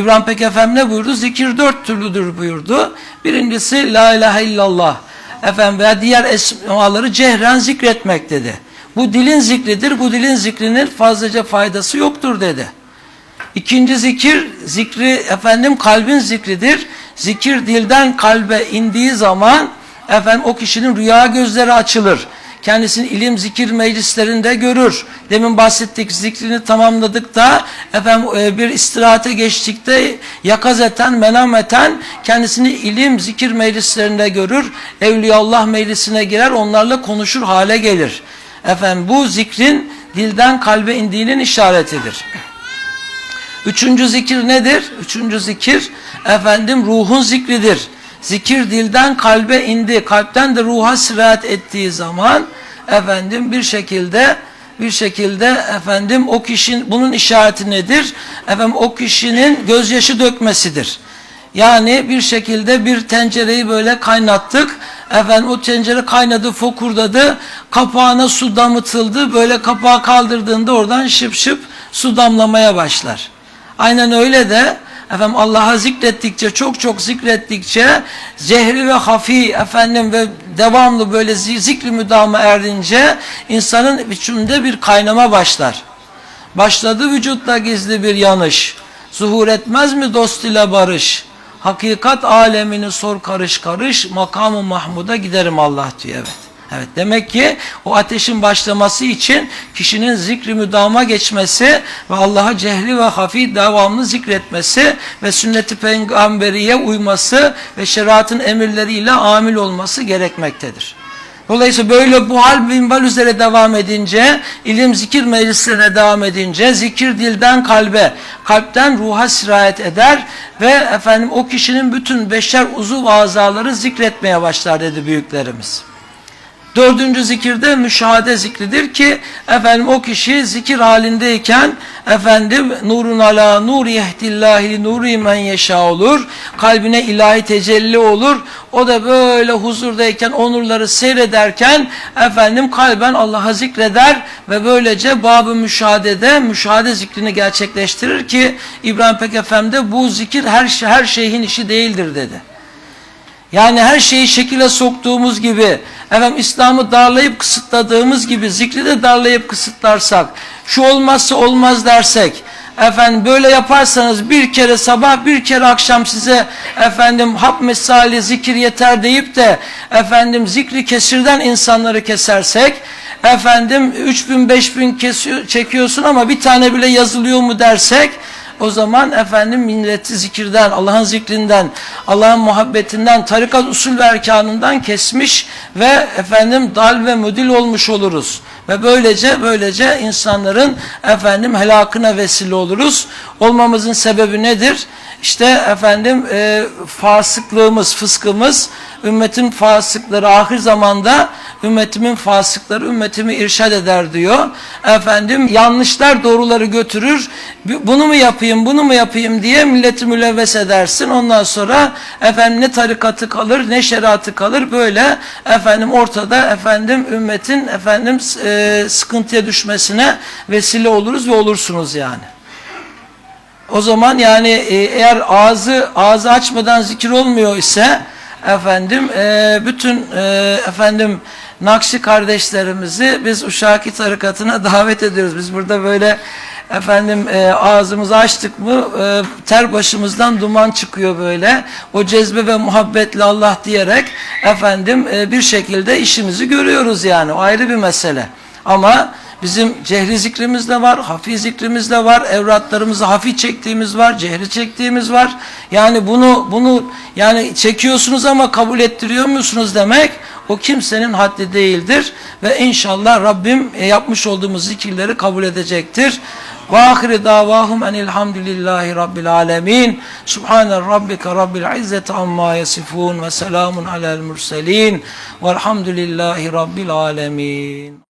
İbrahim Pek Efendi ne buyurdu? Zikir dört türlüdür buyurdu. Birincisi La ilahe illallah. Efendim veya diğer esmaları cehren zikretmek dedi. Bu dilin zikridir. Bu dilin zikrinin fazlaca faydası yoktur dedi. İkinci zikir, zikri efendim kalbin zikridir. Zikir dilden kalbe indiği zaman efendim o kişinin rüya gözleri açılır. Kendisini ilim zikir meclislerinde görür. Demin bahsettik zikrini tamamladık da efendim e, bir istirahate geçtikte yakazeten, menameten kendisini ilim zikir meclislerinde görür. Evliyaullah meclisine girer onlarla konuşur hale gelir. Efendim bu zikrin dilden kalbe indiğinin işaretidir. Üçüncü zikir nedir? Üçüncü zikir efendim ruhun zikridir. Zikir dilden kalbe indi, kalpten de ruha sirayet ettiği zaman efendim bir şekilde bir şekilde efendim o kişinin bunun işareti nedir? Efendim o kişinin gözyaşı dökmesidir. Yani bir şekilde bir tencereyi böyle kaynattık. Efendim o tencere kaynadı, fokurdadı. Kapağına su damıtıldı. Böyle kapağı kaldırdığında oradan şıp şıp su damlamaya başlar. Aynen öyle de efendim Allah'a zikrettikçe çok çok zikrettikçe zehri ve hafi efendim ve devamlı böyle zikri müdama erdince insanın içinde bir kaynama başlar. Başladı vücutta gizli bir yanış. Zuhur etmez mi dost ile barış? Hakikat alemini sor karış karış makamı Mahmud'a giderim Allah diyor evet. Evet demek ki o ateşin başlaması için kişinin zikri müdama geçmesi ve Allah'a cehli ve hafi devamlı zikretmesi ve sünneti peygamberiye uyması ve şeriatın emirleriyle amil olması gerekmektedir. Dolayısıyla böyle bu hal minval üzere devam edince, ilim zikir meclislerine devam edince, zikir dilden kalbe, kalpten ruha sirayet eder ve efendim o kişinin bütün beşer uzuv azaları zikretmeye başlar dedi büyüklerimiz. Dördüncü zikirde müşahede zikridir ki efendim o kişi zikir halindeyken efendim nurun ala nur yehdillahi nuri men yeşa olur. Kalbine ilahi tecelli olur. O da böyle huzurdayken onurları seyrederken efendim kalben Allah'a zikreder ve böylece babı müşahedede müşahede zikrini gerçekleştirir ki İbrahim Pek Efendi bu zikir her, her şeyhin işi değildir dedi. Yani her şeyi şekile soktuğumuz gibi, efendim İslam'ı darlayıp kısıtladığımız gibi zikri de darlayıp kısıtlarsak, şu olmazsa olmaz dersek, efendim böyle yaparsanız bir kere sabah bir kere akşam size efendim hap mesali zikir yeter deyip de efendim zikri kesirden insanları kesersek, efendim 3000 5000 kesiyor, çekiyorsun ama bir tane bile yazılıyor mu dersek, o zaman efendim milleti zikirden, Allah'ın zikrinden, Allah'ın muhabbetinden, tarikat usul ve erkanından kesmiş ve efendim dal ve müdil olmuş oluruz. Ve böylece böylece insanların efendim helakına vesile oluruz. Olmamızın sebebi nedir? İşte efendim e, fasıklığımız, fıskımız, ümmetin fasıkları ahir zamanda ümmetimin fasıkları ümmetimi irşad eder diyor. Efendim yanlışlar doğruları götürür. Bunu mu yapayım, bunu mu yapayım diye milleti mülevves edersin. Ondan sonra efendim ne tarikatı kalır, ne şeriatı kalır. Böyle efendim ortada efendim ümmetin efendim e, sıkıntıya düşmesine vesile oluruz ve olursunuz yani. O zaman yani e, eğer ağzı ağzı açmadan zikir olmuyor ise efendim e, bütün e, efendim Nakşi kardeşlerimizi biz Uşaki tarikatına davet ediyoruz. Biz burada böyle efendim e, ağzımızı açtık mı e, ter başımızdan duman çıkıyor böyle. O cezbe ve muhabbetle Allah diyerek efendim e, bir şekilde işimizi görüyoruz yani. O ayrı bir mesele. Ama Bizim cehri zikrimiz de var, hafi zikrimiz de var, evratlarımızı hafi çektiğimiz var, cehri çektiğimiz var. Yani bunu bunu yani çekiyorsunuz ama kabul ettiriyor musunuz demek o kimsenin haddi değildir ve inşallah Rabbim e, yapmış olduğumuz zikirleri kabul edecektir. Ve ahire davahum enilhamdülillahi rabbil alemin. Subhane rabbike rabbil izzeti amma yasifun ve selamun alel murselin. Velhamdülillahi rabbil alemin.